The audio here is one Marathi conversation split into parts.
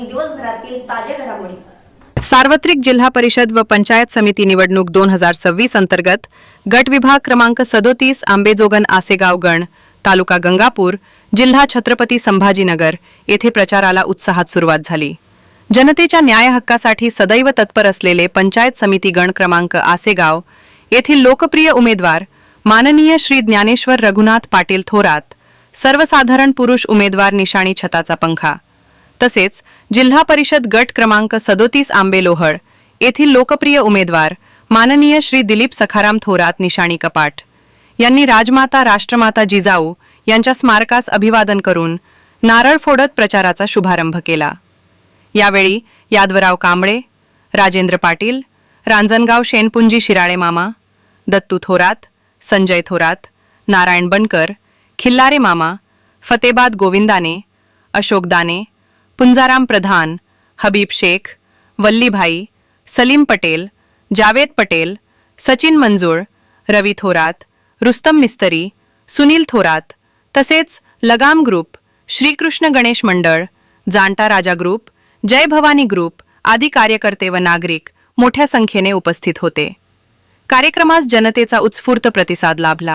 दिवसभरातील ताज्या घडामोडी. सार्वत्रिक जिल्हा परिषद व पंचायत समिती निवडणूक दोन हजार सव्वीस अंतर्गत गट विभाग क्रमांक सदोतीस आंबेजोगन आसेगाव गण तालुका गंगापूर जिल्हा छत्रपती संभाजीनगर येथे प्रचाराला उत्साहात सुरुवात झाली. जनतेच्या न्याय हक्कासाठी सदैव तत्पर असलेले पंचायत समिती गण क्रमांक आसेगाव येथील लोकप्रिय उमेदवार माननीय श्री ज्ञानेश्वर रघुनाथ पाटील थोरात सर्वसाधारण पुरुष उमेदवार निशाणी छताचा पंखा तसेच जिल्हा परिषद गट क्रमांक सदोतीस आंबे लोहळ येथील लोकप्रिय उमेदवार माननीय श्री दिलीप सखाराम थोरात निशाणी कपाट. यांनी राजमाता राष्ट्रमाता जिजाऊ यांच्या स्मारकास अभिवादन करून नारळ फोडत प्रचाराचा शुभारंभ केला. यावेळी यादवराव कांबळे राजेंद्र पाटील रांजणगाव शेनपुंजी शिराळे मामा दत्तू थोरात संजय थोरात नारायण बनकर खिल्लारे मामा फतेबाद गोविंदाने अशोक दाने पुंजाराम प्रधान हबीब शेख वल्लीभाई सलीम पटेल जावेद पटेल सचिन मंजूळ रवी थोरात रुस्तम मिस्तरी सुनील थोरात तसेच लगाम ग्रुप श्रीकृष्ण गणेश मंडळ जाणता राजा ग्रुप जय भवानी ग्रुप आदी कार्यकर्ते व नागरिक मोठ्या संख्येने उपस्थित होते. कार्यक्रमास जनतेचा उत्स्फूर्त प्रतिसाद लाभला.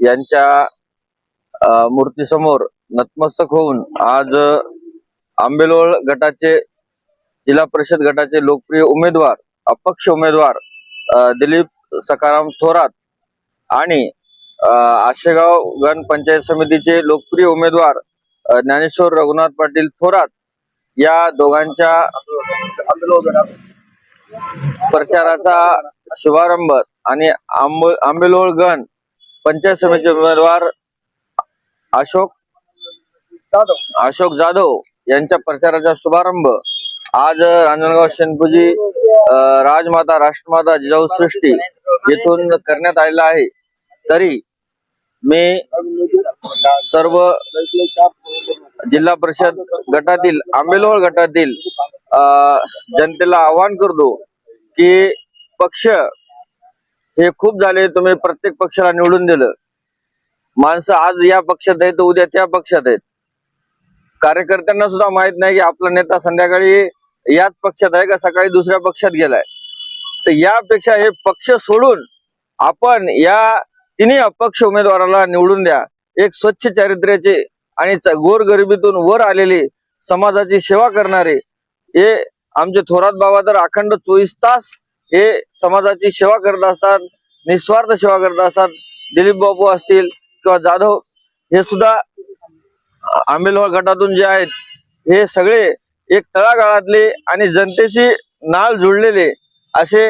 यांच्या मूर्तीसमोर नतमस्तक होऊन आज आंबेलोळ गटाचे जिल्हा परिषद गटाचे लोकप्रिय उमेदवार अपक्ष उमेदवार दिलीप सकाराम थोरात आणि आशेगाव गण पंचायत समितीचे लोकप्रिय उमेदवार ज्ञानेश्वर रघुनाथ पाटील थोरात या दोघांच्या प्रचाराचा शुभारंभ आणि आंबे आंबेलोळ गण पंचायत समितीचे उमेदवार अशोक अशोक जाधव यांच्या प्रचाराचा शुभारंभ. आज रांजणगाव शेनपुजी राजमाता राष्ट्रमाता जिजाऊ सृष्टी येथून करण्यात आलेला आहे. तरी मी सर्व जिल्हा परिषद गटातील आंबेलोळ गटातील अं, जनतेला आवाहन करतो की पक्ष हे खूप झाले तुम्ही प्रत्येक पक्षाला निवडून दिलं. माणसं आज या पक्षात आहेत तर उद्या त्या पक्षात आहेत. कार्यकर्त्यांना सुद्धा माहीत नाही की आपला नेता संध्याकाळी याच पक्षात आहे का सकाळी दुसऱ्या पक्षात गेलाय. तर यापेक्षा हे पक्ष सोडून आपण या तिन्ही अपक्ष उमेदवाराला निवडून द्या. एक स्वच्छ चारित्र्याचे आणि गोरगरिबीतून वर आलेले समाजाची सेवा करणारे हे आमचे थोरात बाबा तर अखंड चोवीस तास हे समाजाची सेवा करत असतात निस्वार्थ सेवा करत असतात. दिलीप बाबू असतील किंवा जाधव हे सुद्धा आंबेलवाड गटातून जे आहेत हे सगळे एक तळागाळातले आणि जनतेशी नाळ जुळलेले असे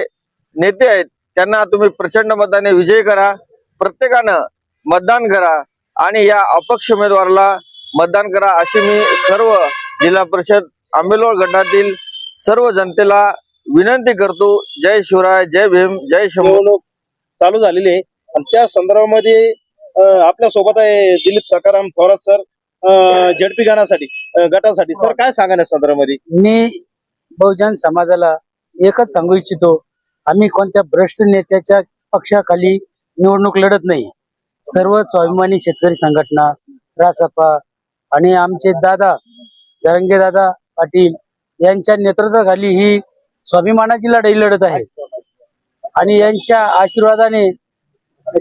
नेते आहेत. त्यांना तुम्ही प्रचंड मताने विजय करा. प्रत्येकानं मतदान करा आणि या अपक्ष उमेदवाराला मतदान करा अशी मी सर्व जिल्हा परिषद आंबेलवाड गटातील सर्व जनतेला विनंती करतो जय शिवराय जय भीम जय शंभू. निवडणूक चालू झालेली आहे. आणि त्या संदर्भामध्ये आपल्यासोबत आहे दिलीप सकाराम थोरात सर झेडपी गाण्यासाठी गटासाठी. सर काय सांगा संदर्भामध्ये? मी बहुजन समाजाला एकच सांगू इच्छितो. आम्ही कोणत्या भ्रष्ट नेत्याच्या पक्षाखाली निवडणूक लढत नाही. सर्व स्वाभिमानी शेतकरी संघटना रासपा आणि आमचे दादा जरंगे दादा पाटील यांच्या नेतृत्वाखाली ही स्वाभिमानाची लढाई लढत आहे. आणि यांच्या आशीर्वादाने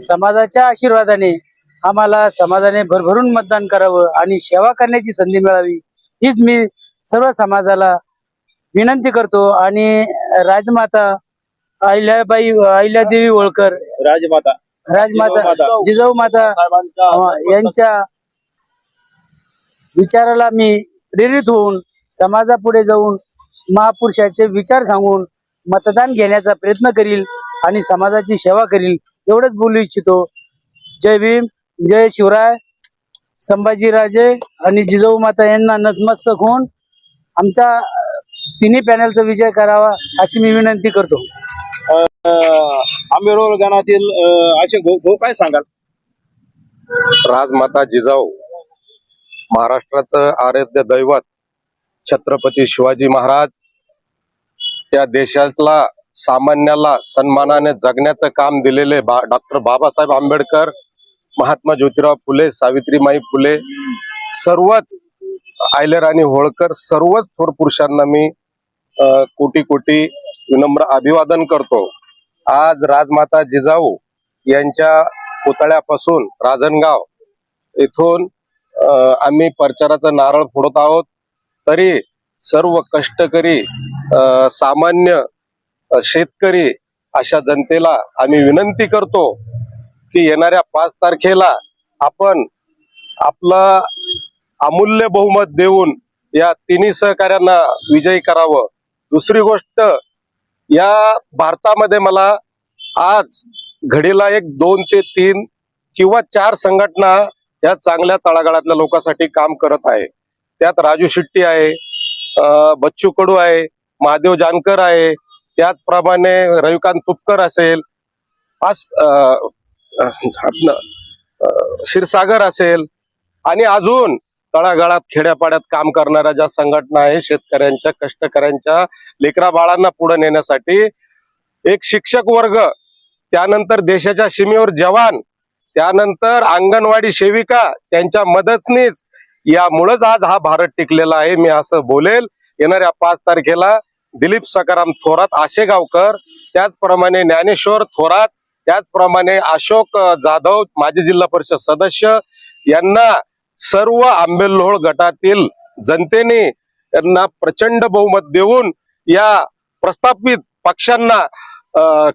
समाजाच्या आशीर्वादाने आम्हाला समाजाने भरभरून मतदान करावं आणि सेवा करण्याची संधी मिळावी हीच मी सर्व समाजाला विनंती करतो. आणि राजमाता अहिल्याबाई अहिल्यादेवी होळकर राजमाता. राजमाता जिजाऊ माता. यांच्या विचाराला मी प्रेरित होऊन समाजापुढे जाऊन महापुरुषाचे विचार सांगून मतदान घेण्याचा प्रयत्न करील आणि समाजाची सेवा करील एवढंच बोलू इच्छितो. जय भीम जय शिवराय संभाजीराजे आणि जिजाऊ माता यांना नतमस्तक होऊन आमचा तिन्ही पॅनलचा विजय करावा अशी मी विनंती करतो. आंबेरोल गणातील असे भाऊ भाऊ काय सांगाल? राजमाता जिजाऊ महाराष्ट्राचं आराध्य दैवत छत्रपती शिवाजी महाराज त्या देशातला सामान्याला सन्मानाने जगण्याचं काम दिलेले बा डॉक्टर बाबासाहेब आंबेडकर महात्मा ज्योतिराव फुले सावित्रीमाई फुले सर्वच आयलेराणी होळकर सर्वच थोर पुरुषांना मी अ, कोटी कोटी विनम्र अभिवादन करतो. आज राजमाता जिजाऊ यांच्या पुतळ्यापासून राजनगाव येथून आम्ही प्रचाराचा नारळ फोडत आहोत. तरी सर्व कष्टकरी सामान्य शेतकरी अशा जनतेला आम्ही विनंती करतो की येणाऱ्या पाच तारखेला आपण आपलं अमूल्य बहुमत देऊन या तिन्ही सहकार्यांना विजयी करावं. दुसरी गोष्ट या भारतामध्ये मला आज घडीला एक दोन ते तीन किंवा चार संघटना या चांगल्या तळागाळातल्या लोकांसाठी काम करत आहे. त्यात राजू शेट्टी आहे बच्चू कडू आहे महादेव जानकर आहे त्याचप्रमाणे रविकांत तुपकर असेल आज क्षीरसागर असेल आणि अजून तळागाळात खेड्यापाड्यात काम करणाऱ्या ज्या संघटना आहे शेतकऱ्यांच्या कष्टकऱ्यांच्या लेकरा बाळांना पुढे नेण्यासाठी एक शिक्षक वर्ग त्यानंतर देशाच्या सीमेवर जवान त्यानंतर अंगणवाडी सेविका त्यांच्या मदतनीच यामुळेच आज हा भारत टिकलेला आहे. मी असं बोलेल. येणाऱ्या पाच तारखेला दिलीप सकाराम थोरात आशेगावकर त्याचप्रमाणे ज्ञानेश्वर थोरात त्याचप्रमाणे अशोक जाधव माजी जिल्हा परिषद सदस्य यांना सर्व आंबेलोहोळ गटातील जनतेने यांना प्रचंड बहुमत देऊन या प्रस्थापित पक्षांना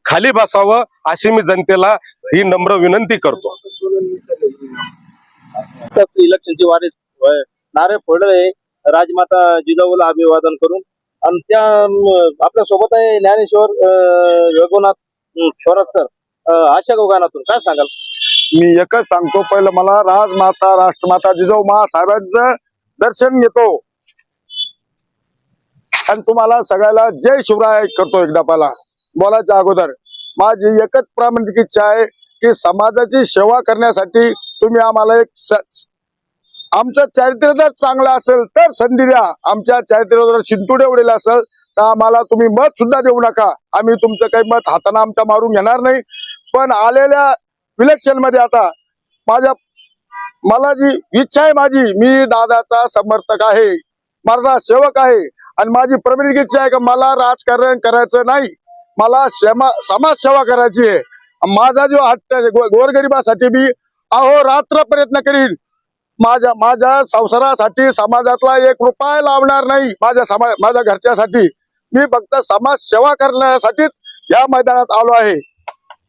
खाली बसावं अशी मी जनतेला ही नम्र विनंती करतो. इलेक्शनची वारी नारे फोडले. राजमाता जिजाऊला अभिवादन करून. आणि त्या आपल्यासोबत आहे ज्ञानेश्वर अं, रघुनाथ थोरात सर अशा आशा काय सांगाल? मी एकच सांगतो. पहिलं मला राजमाता राष्ट्रमाता जिजाऊ महासाहेबांचं दर्शन घेतो. आणि तुम्हाला सगळ्याला जय शिवराय करतो एकदा पहिला. बोलायच्या अगोदर. माझी एकच प्रामाणिक इच्छा आहे की समाजाची सेवा करण्यासाठी तुम्ही आम्हाला एक आमचं चारित्र्य जर चांगलं असेल तर संधी द्या. आमच्या चारित्र्य जर शिंतुडे उडेल असेल तर आम्हाला तुम्ही मत सुद्धा देऊ नका. आम्ही तुमचं काही मत हातानं आमच्या मारून घेणार नाही. पण आलेल्या इलेक्शनमध्ये आता माझ्या मला जी इच्छा आहे माझी मी दादाचा समर्थक आहे माझा सेवक आहे आणि माझी प्रबलित इच्छा आहे का मला राजकारण करायचं नाही. मला समाजसेवा करायची आहे. माझा जो हट्ट गोरगरिबासाठी मी अहो रात्र प्रयत्न करीन. माझ्या माझ्या संसारासाठी समाजातला एक रुपया लावणार नाही माझ्या समाज माझ्या घरच्यासाठी. मी फक्त समाज सेवा करण्यासाठीच या मैदानात आलो आहे.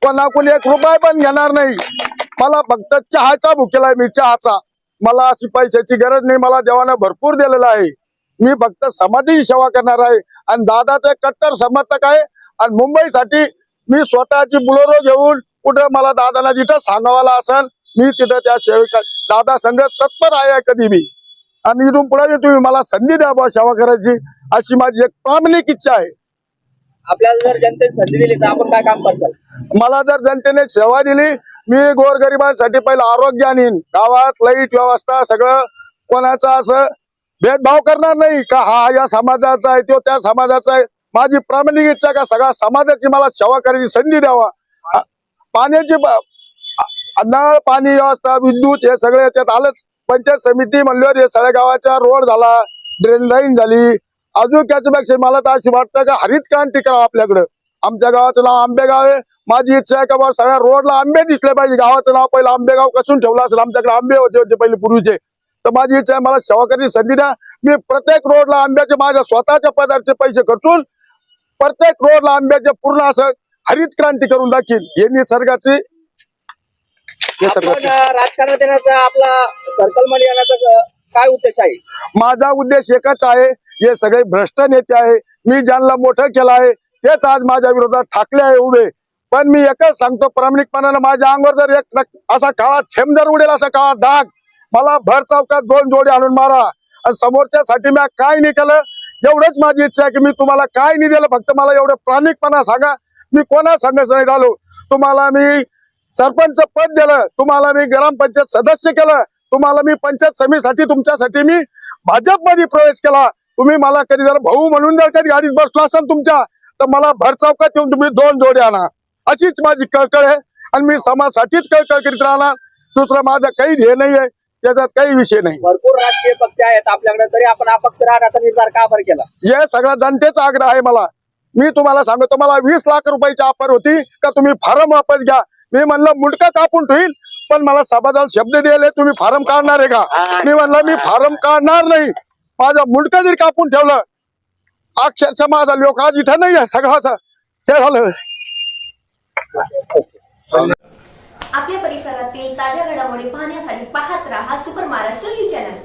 कोणाकून एक रुपया पण घेणार नाही. मला फक्त चहाचा भुकेला आहे मी चहाचा. मला अशी पैशाची गरज नाही मला देवानं भरपूर दिलेला आहे. मी फक्त समाजाची सेवा करणार आहे. आणि दादाचे कट्टर समर्थक आहे. आणि मुंबईसाठी मी स्वतःची बुलोरो घेऊन कुठं मला दादाला जिथं सांगावाला असेल मी तिथं त्या सेविका दादा संघ तत्पर आहे कधी मी आणि इथून पुढे तुम्ही मला संधी द्या बुवा सेवा करायची. अशी माझी एक प्रामाणिक इच्छा आहे. आपल्याला जर जनतेने संधी दिली तर आपण काय काम करशाल? मला जर जनतेने सेवा दिली मी गोरगरिबांसाठी पहिलं आरोग्य आणीन. गावात लाइट व्यवस्था सगळं कोणाचं असं भेदभाव करणार नाही का हा या समाजाचा आहे तो त्या समाजाचा आहे. माझी प्रामाणिक इच्छा का सगळ्या समाजाची मला सेवा करायची संधी द्यावा. पाण्याची ब- नळ पाणी व्यवस्था विद्युत हे सगळं याच्यात आलंच. पंचायत समिती म्हणल्यावर हे सगळ्या गावाचा रोड झाला ड्रेन लाईन झाली. अजून त्याच्यापेक्षा मला तर अशी वाटतं का हरित क्रांती करावं आपल्याकडं. आमच्या गावाचं नाव आंबेगाव आहे. माझी इच्छा आहे का बाबा सगळ्या रोडला आंबे दिसले पाहिजे. गावाचं नाव पहिलं आंबेगाव कसून ठेवलं असेल? आमच्याकडे आंबे होते होते पहिले पूर्वीचे. तर माझी इच्छा आहे मला सेवा करायची संधी द्या. मी प्रत्येक रोडला आंब्याचे माझ्या स्वतःच्या पदार्थचे पैसे खर्चून प्रत्येक रोडला आंब्याचे पूर्ण असं हरित क्रांती करून दाखील हे निसर्गाची निसर्गाची राजकारणात येण्याचा आपला सर्कलमध्ये येण्याचा काय उद्देश आहे? माझा उद्देश एकच आहे हे सगळे भ्रष्ट नेते आहे. मी ज्यांना मोठं केलं आहे तेच आज माझ्या विरोधात ठाकले आहे उभे. पण मी एकच सांगतो प्रामाणिकपणानं माझ्या अंगावर जर एक असा काळा थेंब जर उडेल असा काळा डाग मला भर चौकात दोन जोडे आणून मारा. आणि समोरच्यासाठी मी काय नाही केलं एवढंच माझी इच्छा आहे की मी तुम्हाला काय नाही दिलं फक्त मला एवढं प्रामाणिकपणा सांगा. मी कोणा सांगत नाही राहिलो तुम्हाला मी सरपंच पद दिलं तुम्हाला मी ग्रामपंचायत सदस्य केलं तुम्हाला मी पंचायत समितीसाठी तुमच्यासाठी मी भाजपमध्ये प्रवेश केला. तुम्ही मला कधी जर भाऊ म्हणून जर कधी गाडीत बसलो असाल तुमच्या तर मला भर चौकात येऊन तुम्ही दोन जोडे आणा. अशीच माझी कळकळ आहे. आणि मी समाजासाठीच कळकळ करीत राहणार. दुसरं माझं काही ध्येय नाही आहे. त्याच्यात काही विषय नाही. भरपूर राजकीय पक्ष आहेत आपल्याकडे तरी आपण अपक्ष राहण्याचा निर्धार का बरं केला? हे सगळा जनतेचा आग्रह आहे मला. मी तुम्हाला सांगतो मला वीस लाख रुपयाची ऑफर होती का तुम्ही फार्म वापस घ्या? मी म्हणलं मुंडका कापून ठेवील पण मला समाजाला शब्द दिले तुम्ही फार्म काढणार आहे का? मी म्हणलं मी फार्म काढणार नाही. माझा मुंडका जरी कापून ठेवलं अक्षरशः माझा लोक आज इथं नाही सगळा हे झालं. आपल्या परिसरातील ताज्या घडामोडी पाहण्यासाठी पाहत राहा सुपर महाराष्ट्र न्यूज चॅनल.